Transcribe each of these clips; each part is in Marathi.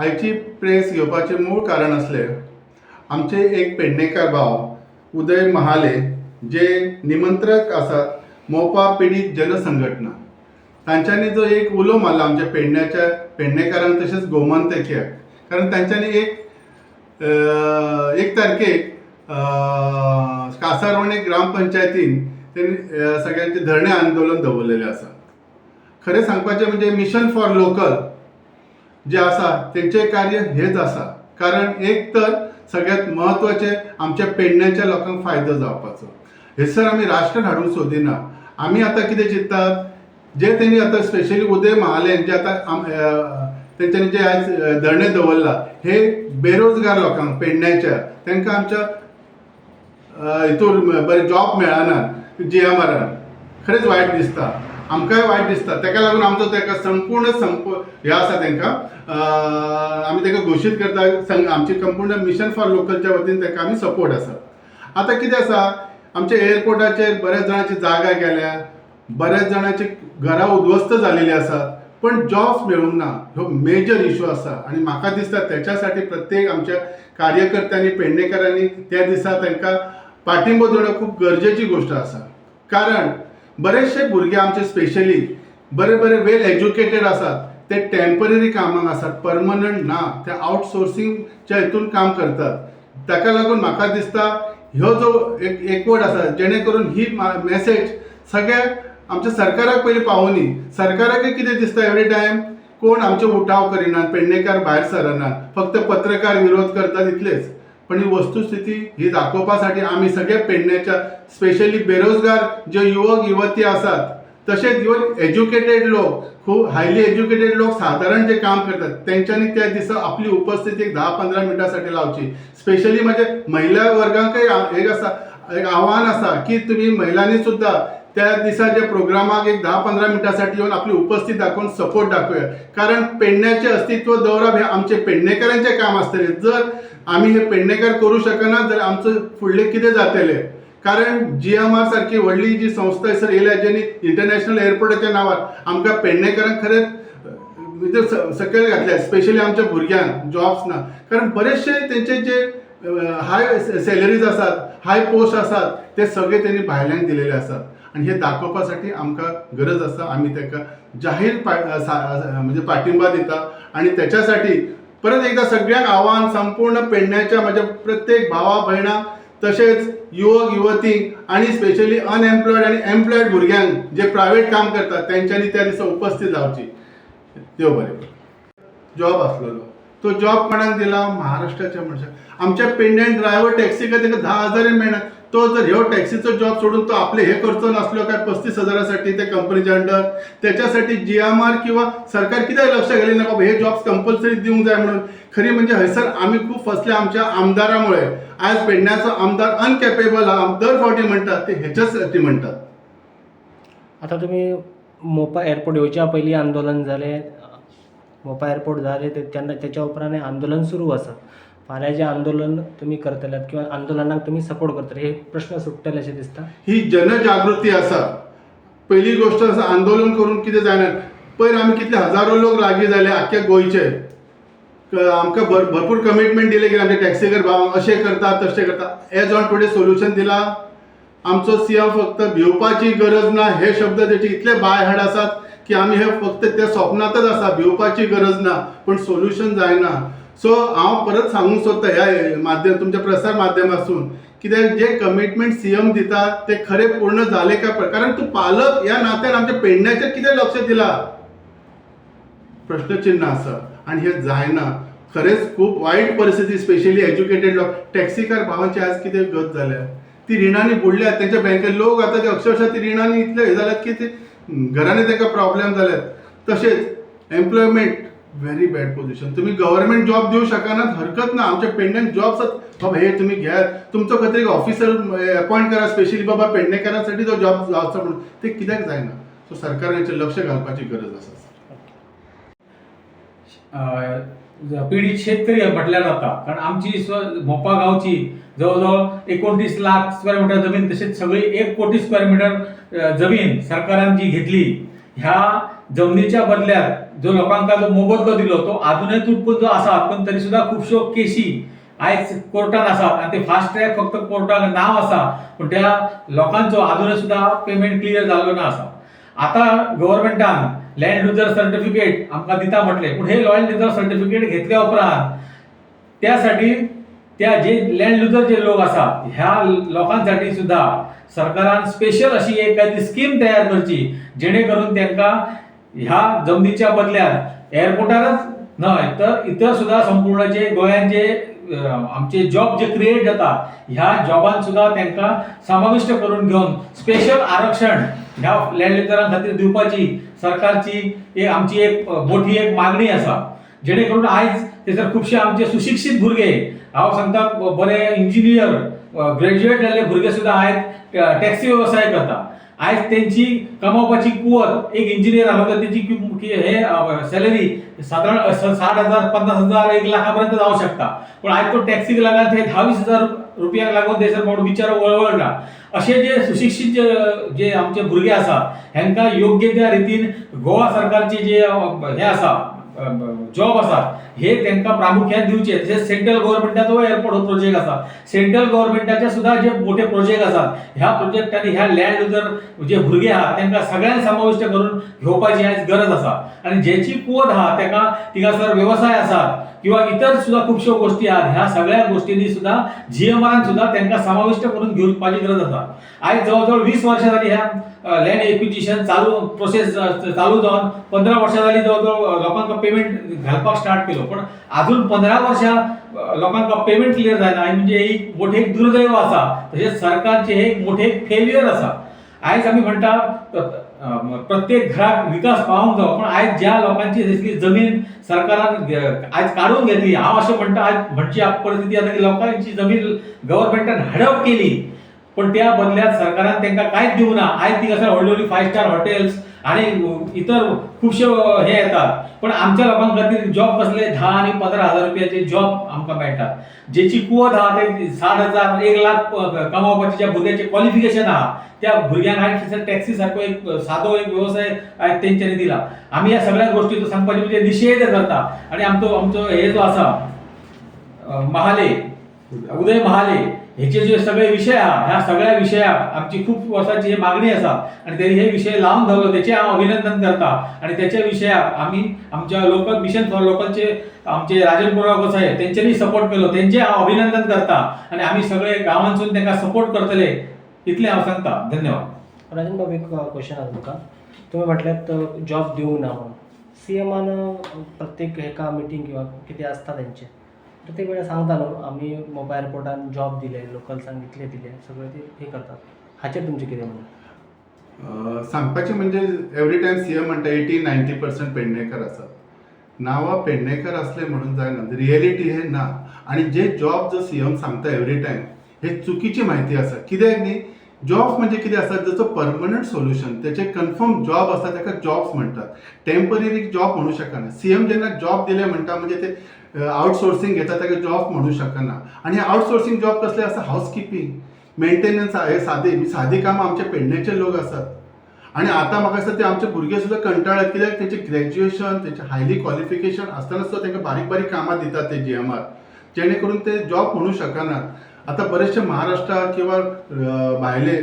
आयची प्रेस घेवपाचें मूळ कारण असलें आमचे एक पेडणेकार भाव उदय महाले जे निमंत्रक आसात मोपा पिडीत जनसंघटना. तांच्यांनी जो एक उलो मारला आमच्या पेडण्याच्या पेडणेकारांक तशेंच गोमंतक्याक कारण तांच्यांनी एक एक तारखेक कासारवणे ग्रामपंचायतीन त्यांनी सगळ्यांचे धरणे आंदोलन दवरलेलें आसा. खरें सांगपाचें म्हणजे मिशन फॉर लोकल जे आसा तेंचें कार्य हेच आसा कारण एक तर सगळ्यात महत्त्वाचे आमच्या पेडण्याच्या लोकांक फायदो जावपाचो. हेसर आमी राष्ट्र हाडूंक सोदिना आमी आतां कितें चिंततात जे तेणी आतां स्पेशली उदय महालेन जे आतां आम- तेंच्यांनी जे आयज धरणे दवरला हे बेरोजगार लोकांक पेडण्याच्या तांकां आमच्या हितूर बरे जॉब मेळना जी एम आरान खरेंच वायट दिसता. आमकांय वायट दिसता ताका लागून आमचो ताका संपूर्ण संप हे आसा तांकां आमी ताका घोशीत करता संग आमची संपूर्ण मिशन फॉर लोकलच्या वतीन ताका आमी सपोर्ट आसा आतां कितें आसा आमच्या एअरपोर्टाचेर बऱ्याच जाणांची जागा गेल्या बऱ्याच जाणांची घरां उद्वस्त जालेली आसात पण जॉब्स मेळूंक ना ह्यो मेजर इशू आसा आनी म्हाका दिसता त्याच्यासाठी प्रत्येक आमच्या कार्यकर्त्यांनी पेडणेकरांनी त्या दिसा तांकां पाठिंबो देणं खूप गरजेची गोष्ट आसा कारण बरेचशे भुरगे आमचे स्पेशली बरे बरे वेल एज्युकेटेड आसात ते टेंपररी कामांक आसात परमनंट ना. ते आउटसोर्सिंगच्या हितून काम करतात. ताका लागून म्हाका दिसता ह्यो जो एक एकवट आसा जेणे करून ही मेसेज सगळ्या आमच्या सरकाराक पयलीं पावोनी. सरकाराकय कितें दिसता एवरी टायम कोण आमचे उठाव करिनात पेडणेकार भायर सरनात. फक्त पत्रकार विरोध करतात इतलेच. पण ही वस्तुस्थिती ही दाखोवपासाठी आमी सगळे पेडण्याच्या स्पेशली बेरोजगार जे युवक युवती आसात तसेच इवन एज्युकेटेड लोक खूप हायली एज्युकेटेड लोक साधारण जे काम करतात त्यांच्यानी त्या दिसा आपली उपस्थिती एक दहा पंधरा मिनिटासाठी लावची. स्पेशली म्हणजे महिला वर्गांकय एक आसा एक आव्हान आसा की तुम्ही महिलांनी सुद्धा त्या दिसा जे प्रोग्रामाक एक दहा पंधरा मिनटांसाठी येऊन आपली उपस्थित दाखवून सपोर्ट दाखवूया. कारण पेडण्याचे अस्तित्व दवरप हे आमचे पेडणेकरांचे काम असतले जर आम्ही हे पेडणेकार करू शकना जर आमचं फुडले कितें जातले? कारण जी एम आर सारखी व्हडली जी संस्था हैसर येयल्या जेणी इंटरनॅशनल एअरपोर्टाच्या नांवार आमकां पेडणेकरांक खरेंच म्हणजे सकयल घातल्या स्पेशली आमच्या भुरग्यांक जॉब्स ना कारण बरेचशे तेंचे जे हाय सॅलरीज आसात हाय पोस्ट आसात ते सगळे त्यांनी भायल्यांक दिलेले आसात आणि हे दाखोवपासाठी आमकां गरज आसा आमी तेका जाहीर म्हणजे पाठिंबा दिता. आणि त्याच्यासाठी परत एकदा सगळ्यांक आव्हान संपूर्ण पेडण्याच्या माझ्या प्रत्येक भावा भयणां तसेच युवक युवती आणि स्पेशली अनएम्प्लॉयड आणि एम्प्लॉयड भुरग्यांक जे प्रायव्हेट काम करतात त्यांच्यानी त्या दिसा उपस्थित जावची देव बरें जॉब आसलेलो तो जॉब कोणाक दिला? महाराष्ट्राच्या मनशाक आमच्या पेडण्यांत ड्रायव्हर टॅक्सी काय ताका धा हजारय मेळना तो जर ह्यो टॅक्सीचो जॉब सोडून तो आपले हे करचो नासलो काय पस्तीस हजारासाठी ते कंपनीच्या अंडर त्याच्यासाठी जी एम आर किंवा सरकार कित्याक लक्ष घाली ना बाबा हे जॉब्स कंपल्सरी दिवंक जाय म्हणून. खरी म्हणजे हयसर आम्ही खूप फसले आमच्या आमदारामुळे. आज पेडण्याचो आमदार अनकॅपेबल हा दर फावटी म्हणतात ते ह्याच्यासाठी म्हणतात. आता तुम्ही मोपा एअरपोर्ट येवच्या पयलीं आंदोलन जालें मोपा एअरपोर्ट जालें ते तेन्ना तेच्या उपरांत आंदोलन सुरू आसा फाल्यां आंदोलन तुमी करतल्यात किंवा आंदोलनाक तुमी सपोर्ट करतले हे प्रश्न सुट्टले अशें दिसता ही जनजागृती आसा पहिली गोष्ट आसा आंदोलन करून कितें जायना पयर आमी कितले हजारो लोक लागीं जाले आख्ख्या गोंयचे. आमकां भर भरपूर कमिटमेंट दिले की आमचे टॅक्सीकर भाव अशें करता तशें करता एज ऑन टुडे सोल्युशन दिला. आमचो सीएम फक्त भिवपाची गरज ना हे शब्द त्याचे इतले बाय हाड आसात की आमी हे फक्त त्या स्वप्नातच आसा भिवपाची गरज ना. पण सोल्युशन जायना. सो हांव परत सांगूंक सोदता ह्या माध्यम तुमच्या प्रसार माध्यमासून कित्याक जे कमिटमेंट सीएम दिता ते खरे पूर्ण झाले का? कारण तूं पालक ह्या नात्यान आमच्या पेडण्याचेर कितें लक्ष दिला? प्रश्नचिन्ह आसा आणि हे जायना खरेंच खूप वाईट परिस्थिती स्पेशली एज्युकेटेड लोक. टॅक्सीकार भावांची आज कितें गत जाल्या ती रिणांनी बुडल्यात तेंच्या बँकेत लोक आता ते अक्षरशः ती रिणांनी इतले हे जाल्यात की ते घरांनी तांकां प्रॉब्लेम जाल्यात तशेंच एम्प्लॉयमेंट व्हेरी बॅड पोझिशन तुम्ही गव्हर्नमेंट जॉब देऊ शकनात हरकत ना. आमच्या पेंडंट जॉब्स बाबा हे तुम्ही घ्या. तुमचो खंय ऑफिसर अपॉइंट करा. स्पेशली बाबा पेडणेकारांसाठी तो जॉब जावचो म्हणून ते कित्याक जायना सो सरकारान हेचेर लक्ष घालपाची गरज आसा पिढी शेतकरी म्हटल्या जाता कारण आमची स्व मोपा गावची जवळजवळ एकोणतीस लाख स्क्वेअर मीटर जमीन तसेच सगळी एक कोटी स्क्वेअर मीटर जमीन सरकारान जी घेतली ह्या जमिनीच्या बदल्यात जो लोकांका जो मोबदलो दिलो तो अजूनही तुटपून जो आसा पण तरी सुद्धा खुबश्यो केशी आयज कोर्टान आसात आणि ते फास्ट ट्रॅक फक्त कोर्टाक नाव आसा पण त्या लोकांचो अजूनही सुद्धा पेमेंट क्लियर जाल्लो ना आसा आता गव्हर्नमेंटान लँड युजर सर्टिफिकेट आमकां दिता म्हटले पूण हे लँड युजर सर्टिफिकेट घेतल्या उपरांत त्यासाठी त्या जे लँड लुजर जे लोक आसा ह्या लोकांसाठी सुद्धा सरकारान स्पेशल अशी एक स्कीम तयार करची जेणे करून त्यांना ह्या जमनीच्या बदल्यात एअरपोर्टारच न्हय तर इतर सुद्धा संपूर्ण जे गोंयात जे आमचे जॉब जे क्रिएट जाता ह्या जॉबान सुद्धा त्यांना समाविष्ट करून घेऊन स्पेशल आरक्षण ह्या लँड खातीर दिवपाची सरकारची एक आमची एक मोठी एक मागणी आसा जेणे करून आयज थंयसर खुबशे आमचे सुशिक्षीत भुरगे हांव सांगता बरे इंजिनियर ग्रॅज्युएट जाल्ले भुरगे सुद्धा आयज टॅक्सी वेवसाय करता आयज त्यांची कमावपाची कुवत एक इंजिनियर आलो तर त्याची हे सॅलरी साधारण साठ हजार पन्नास हजार एक लाखापर्यंत जाऊ शकता. पण आज तो टॅक्सीक लागून ते दहावीस हजार रुपयांक लागून थंयसर बाबा बिचारो वळवळटा असे जे सुशिक्षित जे जे आमचे भुरगे आसा हेंका योग्य त्या रितीन गोवा सरकारचे जे हे आसा जॉब आसात हे त्यांना प्रामुख्यान दिवचे जे सेंट्रल गव्हर्नमेंटाचो एअरपोर्ट हो प्रोजेक्ट आसा सेंट्रल गव्हर्नमेंटाचे सुद्धा जे मोठे प्रोजेक्ट आसात ह्या प्रोजेक्टांनी ह्या लँड युजर जे भुरगे आहात त्यांना सगळ्यांक समाविष्ट करून घेवपाची आयज गरज आसा आणि ज्याची कुवत आहा त्यांना तिगासर व्यवसाय आसात किंवा इतर सुद्धा खूपशा गोष्टी आहेत. ह्या सगळ्या गोष्टींनी सुद्धा जीएमआरान सुद्धा त्यांना समाविष्ट करून घेवपाची गरज आसा आयज जवळजवळ वीस वर्षां झाली ह्या लँड एक्विजिशन चालू प्रोसेस चालू जावन पंधरा वर्षां जाली जवळजवळ लोकांना पेमेंट घालपाक स्टार्ट केलो. पण अजून पंधरा वर्षां लोकांना पेमेंट क्लियर जायना आणि म्हणजे एक मोठे एक दुर्दैव आसा तशेंच सरकारचे हे एक मोठे फेलियर फेल्युअर आसा आयज आमी म्हणटा प्रत्येक घराक विकास पावूंक जाऊ. पण आयज ज्या लोकांची जशी जमीन सरकारान आज आयज काडून घेतली हांव अशें म्हणटा आयज म्हणची परिस्थिती आता की लोकांची जमीन गव्हर्नमेंटान हडप केली. पण त्या बदल्यात सरकारान त्यांना कांयच दिवं ना. आयज ती कसं व्हडली व्हडली फायव्ह स्टार हॉटेल्स आणि इतर खुबशे हे येतात. पण आमच्या लोकां खातीर जॉब कसले धा आणि पंदरा हजार रुपयाचे जॉब आमकां मेळटात जेची कुवत आहा ते साठ हजार एक लाख कमावपाचे ज्या भुरग्याचे क्वॉलिफिकेशन आहा त्या भुरग्यांक आयज टॅक्सी सारको एक सादो एक व्यवसाय आयज तेंच्यांनी दिला. आमी ह्या सगळ्या गोष्टीचो सांगपाचे म्हणजे निशेध करता. आणि आमचो आमचो हे जो आसा महाले उदय महाले हेचे जे सगळे विषय आहा ह्या सगळ्या विशयाक आमची खूप वर्षाची मागणी आसा आणि त्यांनी हे विषय लावून धरलो त्याचे हांव अभिनंदन करता आणि त्याच्या विशयाक आम्ही आमच्या लोकल मिशन फॉर लोकलचे आमचे राजन बोराव गोसाय तेंच्यांनी सपोर्ट केलो. तेंचे हांव अभिनंदन करता आणि आम्ही सगळे गांवांसून त्यांना सपोर्ट करतले. इतले हांव सांगता धन्यवाद. राजन बाबू एक क्वेश्चन आसा तुका तुम्ही म्हटल्यात जॉब दिवंक ना म्हणून. सी प्रत्येक एका मिटींग किंवा कितें आसता तेंचे प्रत्येक वेळा सांगता न्हू आमी मोपा एअरपोर्टान जॉब दिले लोकल्सांक इतले दिले सगळे ते हे करतात. हाचेर तुमचें कितें म्हणून सांगपाचें म्हणजे एवरी टायम सी एम म्हणटा एटी नायन्टी पर्संट पेडणेकर आसात नांवां पेडणेकर असले म्हणून जायना रियलिटी हे ना. आणि जे जॉब जो सी एम सांगता एवरी टायम हे चुकीची माहिती आसा कित्याक न्ही जॉब म्हणजे कितें आसा जसं परमनंट सोल्युशन त्याचे कन्फर्म जॉब असतात त्याका जॉब्स म्हणटात टेंपररी जॉब म्हणू शकना सीएम जेन्ना जॉब दिले म्हणटा म्हणजे ते आउटसोर्सिंग घेता ताका जॉब म्हणू शकना आणि आउटसोर्सिंग जॉब कसले आसा हाऊसकीपिंग मेंटेनन्स हे सादी सादी कामां आमचे पेडणेचे लोक आसात आणि आता म्हाका दिसता ते आमचे भुरगे सुद्धा कंटाळ्यात कित्याक त्यांचे ग्रॅज्युएशन त्यांचे हायली क्वालिफिकेशन असताना सुद्धा तांकां बारीक बारीक कामां दितात ते जी एम आर जेणे करून ते जॉब म्हणू शकनात आता बरेचसे महाराष्ट्रा किंवा भायले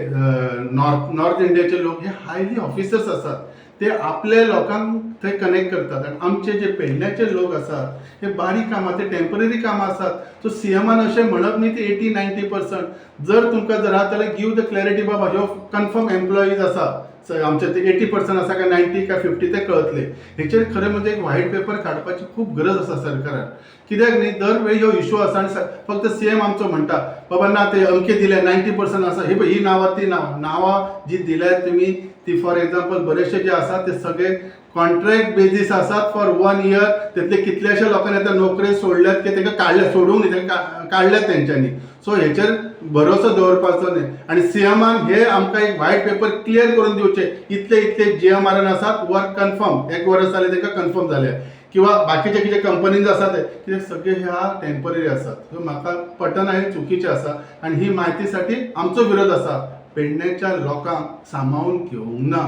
नॉर्थ नॉर्थ इंडियाचे लोक हे हायली ऑफिसर्स असतात. ते आपल्या लोकांक थंय कनेक्ट करतात. आणि आमचे जे पेडण्याचे लोक असतात हे बारीक कामां ते टेंपररी कामां आसात सो सी एमान अशें म्हणप न्ही ते एटी नायन्टी पर्संट जर तुमकां जर आहा जाल्यार गीव द क्लॅरिटी बाबा ह्यो कन्फर्म एम्प्लॉईज आसा आमचे ते एटी पर्संट आसा काय नायन्टी काय फिफ्टी ते कळतले. हेचेर खरें म्हणजे एक व्हाईट पेपर काडपाची खूप गरज आसा सरकारान कित्याक न्ही? दर वेळी ह्यो इश्यू आसा आनी फक्त सी एम आमचो म्हणटा बाबा ना ते अमके दिले नायन्टी पर्संट आसा हे पळय ही नांवां ती नांवां. नांवां जी दिल्यात तुमी ती फॉर एक्झाम्पल बरेचसे जे आसात ते सगळे कॉन्ट्रॅक्ट बेजीस आसात फॉर वन इयर त्यातले कितलेशे लोकांनी आतां नोकरे सोडल्यात की तांकां काडले सोडूंक न्ही तांकां काडल्यात तेंच्यांनी सो हेचेर भरोसो दवरपाचो न्ही. आणि सीएमान हे आमकां एक व्हाईट पेपर क्लियर करून दिवचे इतले इतले जी एम आर आसात वर्क कन्फर्म एक वर्स जालें तांकां कन्फर्म जालें किंवा बाकीचे कितें कंपनीज आसात ते कितें सगळे ह्या टेंपररी आसात सो म्हाका पटना हे चुकीचें आसा आनी ही म्हायती साठी आमचो विरोध आसा पेडण्याच्या लोकांक सांबाळून घेवंक ना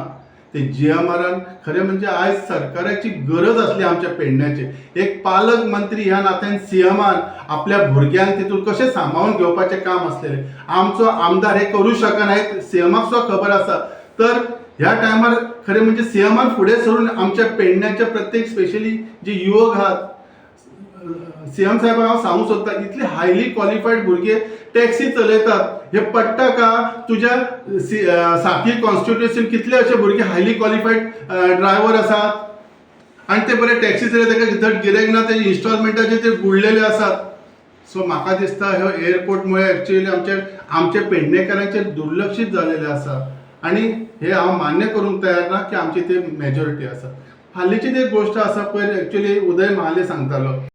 ते जी एम आरान खरें म्हणजे आयज सरकाराची गरज असली आमच्या पेडण्याची. एक पालक मंत्री ह्या नात्यान सी एमान आपल्या भुरग्यांक तितून कशें सांबाळून घेवपाचें काम आसलेलें आमचो आमदार हे करूं शकना हे सी एमाक सुद्दां खबर आसा तर ह्या टायमार खरें म्हणजे सी एमान फुडें सरून आमच्या पेडण्याच्या प्रत्येक स्पेशली जे युवक आहात सीएम साहेब हांव सांगूंक सोदता इतले हायली क्वॉलिफायड भुरगे टॅक्सी चलयतात हे पडटा का? तुज्या सी- साखी कॉन्स्टिट्युशन कितले अशे भुरगे हायली क्वॉलिफायड ड्रायव्हर आसात आनी ते बरे टॅक्सी चलयतात ताका धड गिरेक ना ते इन्स्टॉलमेंटाचे ते बुडलेले आसात सो म्हाका दिसता ह्यो एअरपोर्टमुळे ॲक्च्युली आमचे आमचे पेडणेकारांचे दुर्लक्षीत जालेले आसा आनी हे हांव मान्य करूंक तयार ना की आमची ते मेजॉरिटी आसा हालींची एक गोश्ट आसा पयर ॲक्च्युली उदय महाले सांगतालो.